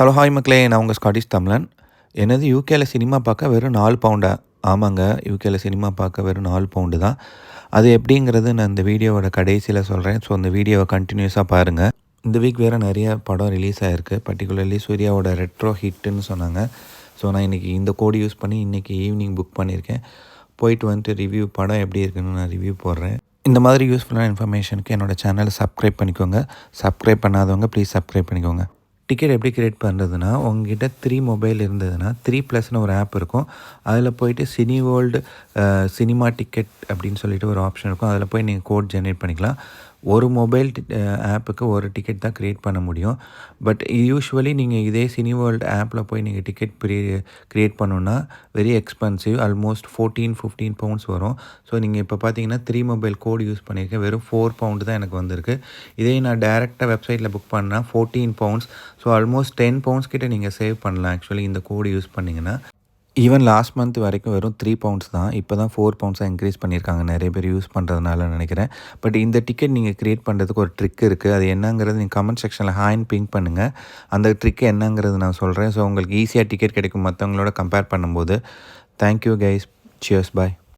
Hello hi மக்களே. நான் உங்கள் ஸ்காட்டிஷ் தமிழன். என்னது யூகேல சினிமா பார்க்க வெறும் நாலு பவுண்டா ஆமாங்க யூகேல சினிமா பார்க்க வெறும் நாலு பவுண்டு தான். அது எப்படிங்கிறது நான் இந்த வீடியோவோட கடைசியில் சொல்கிறேன் ஸோ அந்த வீடியோவை கண்டினியூஸாக பாருங்கள் இந்த வீக் வேறு நிறைய படம் ரிலீஸ் ஆகிருக்கு பர்டிகுலர்லி சூர்யாவோட ரெட்ரோ ஹிட்டுன்னு சொன்னாங்க. ஸோ நான் இன்றைக்கி இந்த கோடு யூஸ் பண்ணி இன்றைக்கி ஈவினிங் புக் பண்ணியிருக்கேன். போயிட்டு வந்துட்டு ரிவ்யூ படம் எப்படி இருக்குன்னு நான் ரிவ்யூ போடுறேன். இந்த மாதிரி யூஸ்ஃபுல்லான இன்ஃபர்மேஷனுக்கு என்னோடய சேனலை சப்ஸ்கிரைப் பண்ணிக்கோங்க. சப்ஸ்கிரைப் பண்ணாதவங்க ப்ளீஸ் சப்ஸ்கிரைப் பண்ணிக்கோங்க. டிக்கெட் எப்படி கிரியேட் பண்ணுறதுனா உங்ககிட்ட த்ரீ மொபைல் இருந்ததுன்னா த்ரீ ப்ளஸ்னு ஒரு ஆப் இருக்கும். அதில் போயிட்டு சினி வேர்ல்டு சினிமா டிக்கெட் அப்படின்னு சொல்லிட்டு ஒரு ஆப்ஷன் இருக்கும். அதில் போய் நீங்கள் கோட் ஜென்ரேட் பண்ணிக்கலாம். ஒரு மொபைல் ஆப்புக்கு uh, ஒரு டிக்கெட் தான் க்ரியேட் பண்ண முடியும். பட் யூஸ்வலி நீங்கள் இதே சினி வேர்ல்டு ஆப்பில் போய் நீங்கள் டிக்கெட் க்ரியேட் பண்ணணுன்னா very expensive almost fourteen fifteen pounds வரும். ஸோ நீங்கள் இப்போ பார்த்தீங்கன்னா த்ரீ மொபைல் கோட் யூஸ் பண்ணியிருக்கேன். வெறும் ஃபோர் பவுண்டு தான் எனக்கு வந்திருக்கு. இதே நான் டேரெக்டாக வெப்சைட்டில் புக் பண்ணால் fourteen pounds so almost ten pounds கிட்டே நீங்கள் சேவ் பண்ணலாம் ஆக்சுவலி இந்த கோடு யூஸ் பண்ணிங்கன்னா. ஈவன் லாஸ்ட் மந்த் வரைக்கும் வெறும் த்ரீ பவுண்ட்ஸ் தான். இப்போ தான் ஃபோர் பவுண்ட்ஸாக இன்க்ரீஸ் பண்ணியிருக்காங்க. நிறைய பேர் யூஸ் பண்ணுறதுனால நினைக்கிறேன். பட் இந்த டிக்கெட் நீங்கள் க்ரியேட் பண்ணுறதுக்கு ஒரு ட்ரிக் இருக்குது அது என்னங்கிறது நீங்கள் கமெண்ட் செக்ஷனில் ஹாயின் பிங்க் பண்ணுங்கள் அந்த ட்ரிக் என்னங்கிறது நான் சொல்கிறேன் ஸோ உங்களுக்கு ஈஸியாக டிக்கெட் கிடைக்கும் மற்றவங்களோட கம்பேர் பண்ணும்போது. தேங்க்யூ கைஸ் சியர்ஸ் பாய்